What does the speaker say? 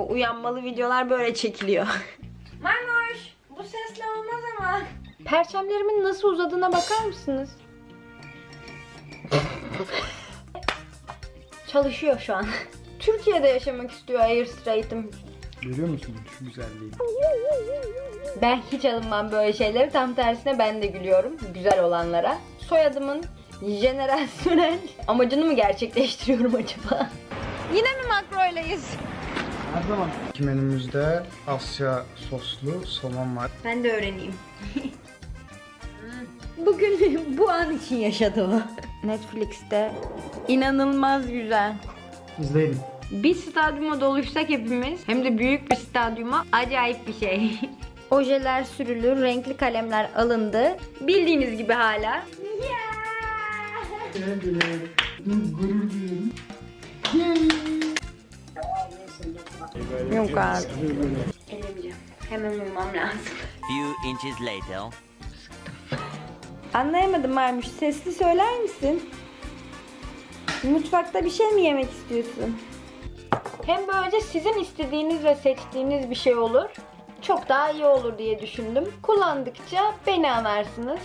O uyanmalı videolar böyle çekiliyor. Maymuş bu sesle olmaz ama. Perçemlerimin nasıl uzadığına bakar mısınız? Çalışıyor şu an. Türkiye'de yaşamak istiyor Air Straight'im. Görüyor musun şu güzelliği? Ben hiç alınmam böyle şeyleri. Tam tersine ben de gülüyorum güzel olanlara. Soyadımın jenerasyonel amacını mı gerçekleştiriyorum acaba? Yine mi makroyleyiz? Her zaman. Menümüzde Asya soslu somon var. Ben de öğreneyim. Bugün bu an için yaşadı o. Netflix'te inanılmaz güzel. İzleyelim. Bir stadyuma doluşsak hepimiz hem de büyük bir stadyuma acayip bir şey. Ojeler sürülür, renkli kalemler alındı. Bildiğiniz gibi hala. Yok abi. Elemeyeceğim. Hemen uyumam lazım. Few inches later. Anlayamadım Marmuş. Sesli söyler misin? Mutfakta bir şey mi yemek istiyorsun? Hem böylece sizin istediğiniz ve seçtiğiniz bir şey olur. Çok daha iyi olur diye düşündüm. Kullandıkça beni anarsınız.